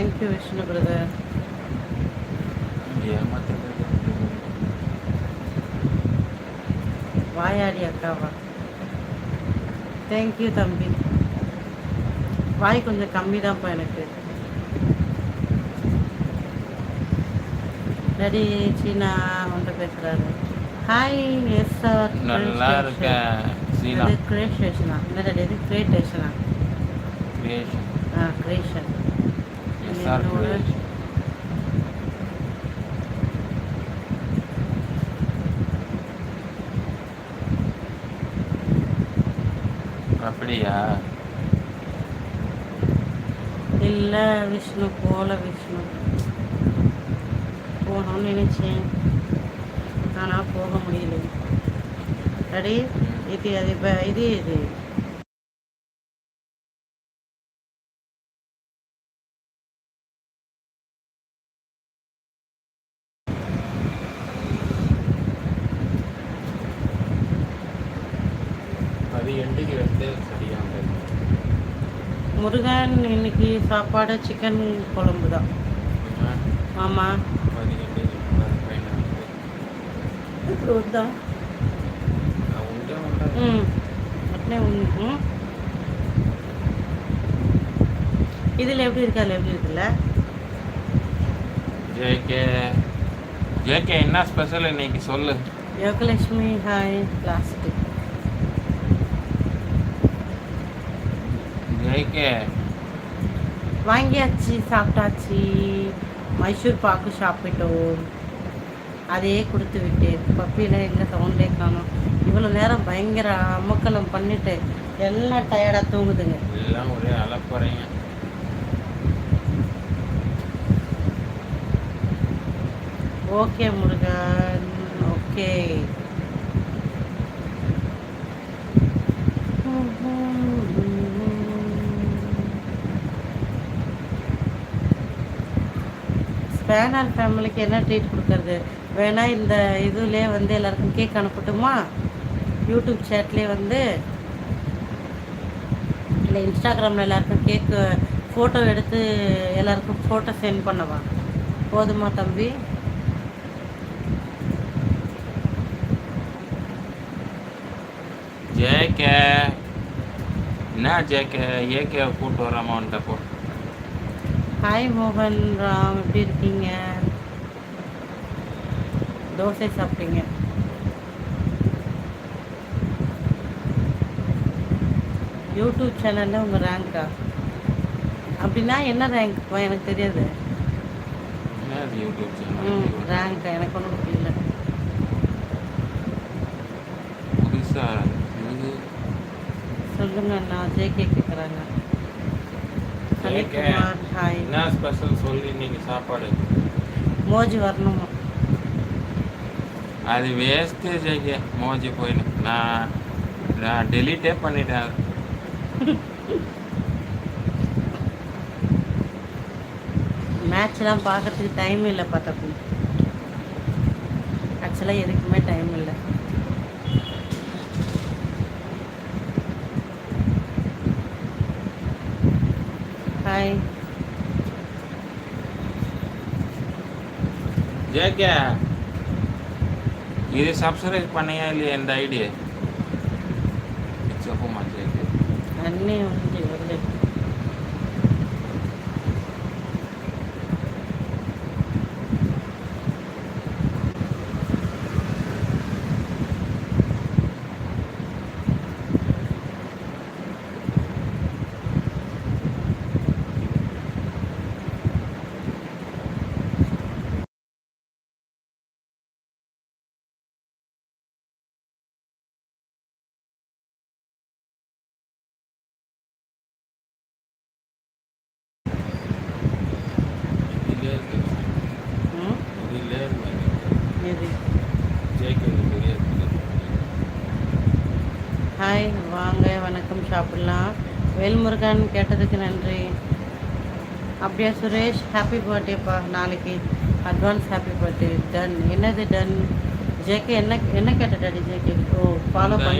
Thank you Vishnu brother வாயாடி அக்காவா thank you தம்பி. வாய் கொஞ்சம் கம்மி தான்ப்பா எனக்கு? ரெடி சீனா வந்து பேசுகிறாரு ஹாய் எஸ் சார் நல்லா இருக்க சீனா. அது கிரியேஷனா என்ன இது கிரியேட்டேஷனா கிரியேஷன் ஆ? கிரியேஷன் எஸ்ஆர் அப்படியா? இல்லை விஷ்ணு போல விஷ்ணு. போகணும்னு நினைச்சேன். ஆனால் போக முடியல. ரெடி இது அது இப்போ இது இது. அது எண்டுக்கு வந்து சரியா முருகன் இன்னைக்கு சாப்பாடு சிக்கன் குழம்பு தான் ஆமாம் அது எண்டுக்கு பையன் ఇప్పుడు వద్దా ఉంటే ఉంటుంది అట్నే ఉంది ம். இதில் எப்படி இருக்கு அதில் எப்படி இருக்குல்ல ஜேகே ஜேகே என்ன ஸ்பெஷல் இன்னைக்கு சொல்லு யோகலட்சுமி ஹாய் பிளாஸ்டிக் ஜேகே வாங்கியாச்சு சாப்பிட்டாச்சு. மைசூர் பாக்கு சாப்பிட்டோம். அதே கொடுத்து விட்டேன். பப்பியில் எங்கே சவுண்டே காணும். இவ்வளோ நேரம் பயங்கர அமக்கலம் பண்ணிட்டு எல்லாம் டயர்டாக தூங்குதுங்க. எல்லாம் ஒரே அலப்பறைங்க. ஓகே முருகன். ஓகே. ஸ்பேனர் ஃபேமிலிக்கு என்ன ட்ரீட் கொடுக்கறது? வேணா இந்த இதுலேயே வந்து எல்லாருக்கும் கேக் அனுப்பட்டுமா? யூடியூப் சேட்லேயே வந்து இல்லை இன்ஸ்டாகிராமில் எல்லாருக்கும் கேக்கு ஃபோட்டோ எடுத்து எல்லாருக்கும் ஃபோட்டோ சென்ட் பண்ணவா? போதுமா தம்பி? ஜேகே என்ன ஜேகே ஏகே கூப்பிட்டு வராம வந்துட்டப்போ ஹாய் மோகன் ராம் எப்படி இருக்கீங்க? தோசை சாப்பிட்டீங்க. யூடியூப் சேனலில் உங்கள் ரேங்க்கா அப்படின்னா என்ன ரேங்க் எனக்கு தெரியாது. ம் ரேங்க்கா எனக்கு ஒன்றும் புரியல. சொல்லுங்க அண்ணா ஜேகே கேட்குறாங்க ஹாய் என்ன ஸ்பெஷல் சொல்லி இன்னைக்கு சாப்பாடு? மோஜி வரணுமா? அது வேஸ்ட்டு ஜேகே மோஜி போயின்னு. நான் நான் டெலீட்டே பண்ணிட்டேன். மேட்ச்லாம் பார்க்கறதுக்கு டைம் இல்லை பார்த்தப்ப ஆக்சுவலாக எதுக்குமே டைம் இல்லை. बाय ஜேகே இது சப்ஸ்கிரைப் பண்ணியா இல்லையா இந்த ஐடியா இட்ஸ் அப்போ மாற்றி அன்னே ஹாய் வாங்க வணக்கம் சாப்பிடலாம். வேல்முருகன் கேட்டதுக்கு நன்றி. அப்படியா சுரேஷ் ஹாப்பி பர்த்டேப்பா நாளைக்கு. அட்வான்ஸ் ஹாப்பி பர்த்டே டன் என்னது டன் ஜேகே என்ன என்ன கேட்ட டாடி ஜேகே ஓ ஃபாலோ பண்ணி